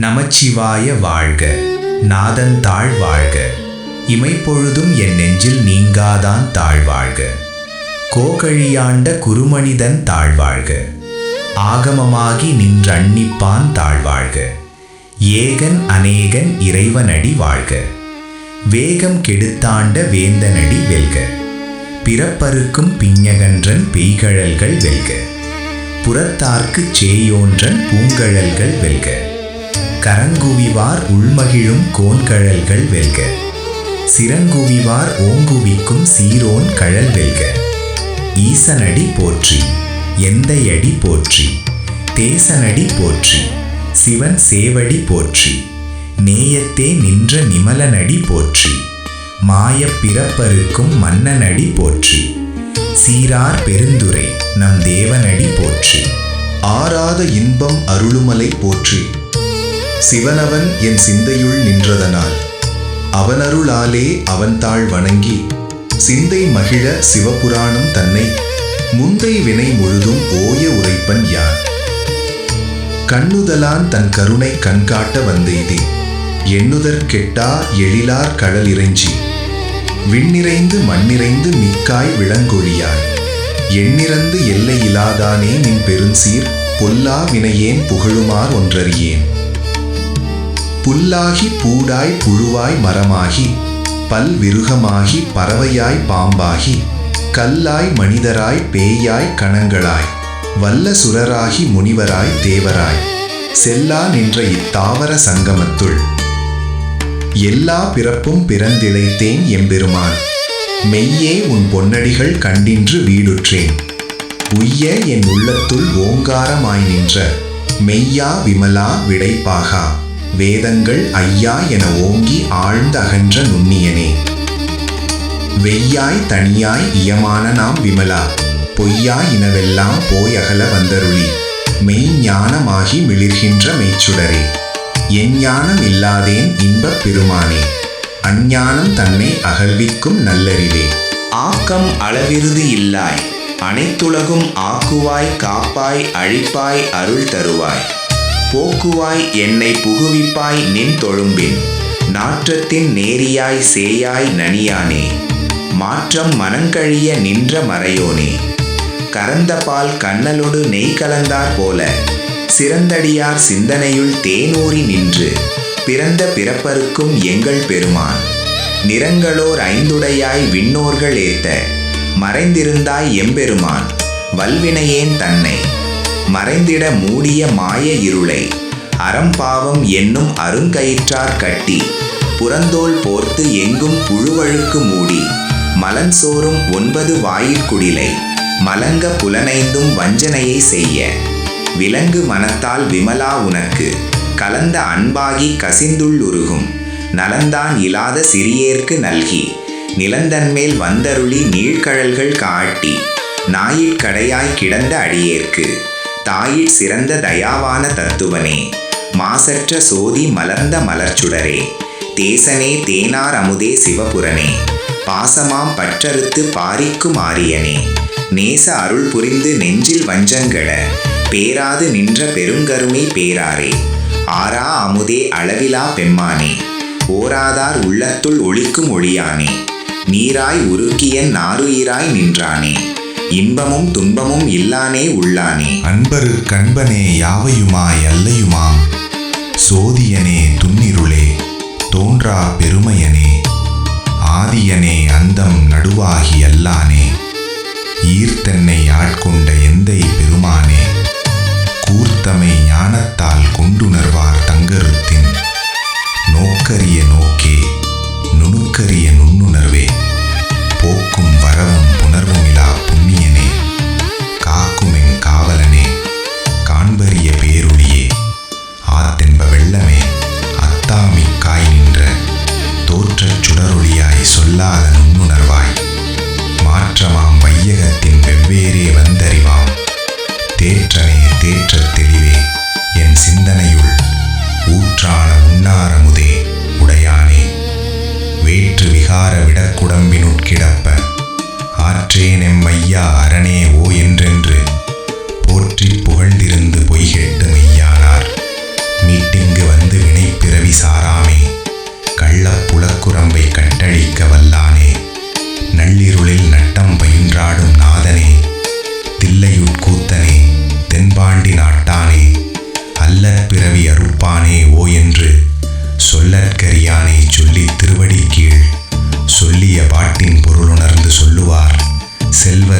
நமச்சிவாய வாழ்க. நாதன் தாழ் வாழ்க. இமைப்பொழுதும் என் நெஞ்சில் நீங்காதான் தாழ்வாழ்க கோகழியாண்ட குருமனிதன் தாழ்வாழ்க ஆகமமாகி நின்றன்னிப்பான் தாழ்வாழ்க ஏகன் அநேகன் இறைவனடி வாழ்க. வேகம் கெடுத்தாண்ட வேந்தனடி வெல்க. பிறப்பருக்கும் பிஞகன்றன் பெய்கழல்கள் வெல்க. புறத்தார்க்குச் சேயோன்றன் பூங்கழல்கள் வெல்க. கரங்குவிவார் உள்மகிழும் கோன்கழல்கள் வெல்க. சிறங்குவிவார் ஓங்குவிக்கும் சீரோன் கழல் வெல்க. ஈசனடி போற்றி எந்தையடி போற்றி தேசனடி போற்றி சிவன் சேவடி போற்றி நேயத்தே நின்ற நிமலனடி போற்றி மாயப் பிறப்பருக்கும் மன்னனடி போற்றி சீரார் பெருந்துரை நம் தேவனடி போற்றி. ஆராத இன்பம் அருளுமலை போற்றி. சிவனவன் என் சிந்தையுள் நின்றதனால். அவனருளாலே அவன்தாள் வணங்கி சிந்தை மகிழ சிவபுராணம் தன்னை முந்தை வினை முழுதும் ஓய உரைப்பன் யான். கண்ணுதலான் தன் கருணை கண்காட்ட வந்தெய்தி எண்ணுதற் கெட்டா எழிலார் கடல் இறைஞ்சி விண்ணிறைந்து மண்ணிறைந்து மிக்காய் விளங்கொழியாய் எண்ணிறந்து எல்லையிலாதானே நின் பெருஞ்சீர் பொல்லா வினையேன் புகழுமார் ஒன்றறியேன். புல்லாகி பூடாய் புழுவாய் மரமாகி பல்விருகமாகி பறவையாய் பாம்பாகி கல்லாய் மனிதராய் பேயாய் கணங்களாய் வல்ல சுரராகி முனிவராய் தேவராய் செல்லா நின்ற இத்தாவர சங்கமத்துள். எல்லா பிறப்பும் பிறந்திழைத்தேன் எம்பெருமான். மெய்யே உன் பொன்னடிகள் கண்டின்று வீடுற்றேன். உய்ய என் உள்ளத்துள் ஓங்காரமாய் நின்ற மெய்யா விமலா விடைப்பாகா. வேதங்கள் ஐயா என ஓங்கி ஆழ்ந்த அகன்ற நுண்ணியனே. வெய்யாய் தனியாய் இயமான நாம் விமலா பொய்யா இனவெல்லாம் போய் அகல வந்தருளி மெய் ஞானமாகி மிளிர்கின்ற மெய்ச்சுடரே. எஞ்ஞானம் இல்லாதேன் இன்பப் பெருமானே அஞ்ஞானம் தன்னை அகழ்விக்கும் நல்லறிவே. ஆக்கம் அளவிருது இல்லாய் அனைத்துலகும் ஆக்குவாய் காப்பாய் அழிப்பாய் அருள் தருவாய். போக்குவாய் என்னை புகுவிப்பாய் நின் தொழும்பின். நாற்றத்தின் நேரியாய் சேயாய் நனியானே. மாற்றம் மனங்கழிய நின்ற மறையோனே. கரந்த பால் கண்ணலொடு நெய் கலந்தார் போல. சிறந்தடியார் சிந்தனையுள் தேனூறி நின்று. பிறந்த பிறப்பருக்கும் எங்கள் பெருமான். நிறங்களோர் ஐந்துடையாய் விண்ணோர்கள் ஏத்த. மறைந்திருந்தாய் எம்பெருமான். வல்வினையேன் தன்னை. மறைந்திட மூடிய மாய இருளை. அறம்பாவம் என்னும் அருங்கயிற்றார் கட்டி. புறந்தோல் போர்த்து எங்கும் புழுவழுக்கு மூடி. மலன் சோறும் ஒன்பது வாயிற்குடிலை மலங்க புலனைந்தும் வஞ்சனையை செய்ய. விலங்கு மனத்தால் விமலா உனக்கு. கலந்த அன்பாகி கசிந்துள்ளுருகும் நலந்தான் இலாத சிறியேற்கு நல்கி. நிலந்தன்மேல் வந்தருளி நீழ்கழல்கள் காட்டி. நாயிற்கடையாய் கிடந்த அடியேற்கு. தாயிற் சிறந்த தயாவான தத்துவனே. மாசற்ற சோதி மலர்ந்த மலர்ச்சுடரே. தேசனே தேனார் அமுதே சிவபுரனே. பாசமாம் பற்றறுத்து பாரிக்கும் ஆரியனே. நேச அருள் புரிந்து நெஞ்சில் வஞ்சங்கட பேராது நின்ற பெருங்கருமை பேராரே. ஆரா அமுதே அளவிலா பெம்மானே. ஓராதார் உள்ளத்துள் ஒளிக்கும் ஒளியானே. நீராய் உருக்கியன் நாருயிராய் நின்றானே. இன்பமும் துன்பமும் இல்லானே உள்ளானே. அன்பரு கண்பனே யாவையுமா அல்லையுமாம்? சோதியனே துன்னிருளே தோன்றா பெருமையனே. ஆதியனே அந்தம் விடக்குடம்பினுட்கிடப்ப ஆற்றேனெம் ஐயா அரணே ஓ என்றென்று போற்றி புகழ்ந்திருந்து பொய்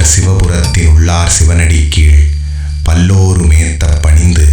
சிவபுரத்தின் உள்ளார் சிவனடி கீழ் பல்லோரு மேத்த பணிந்து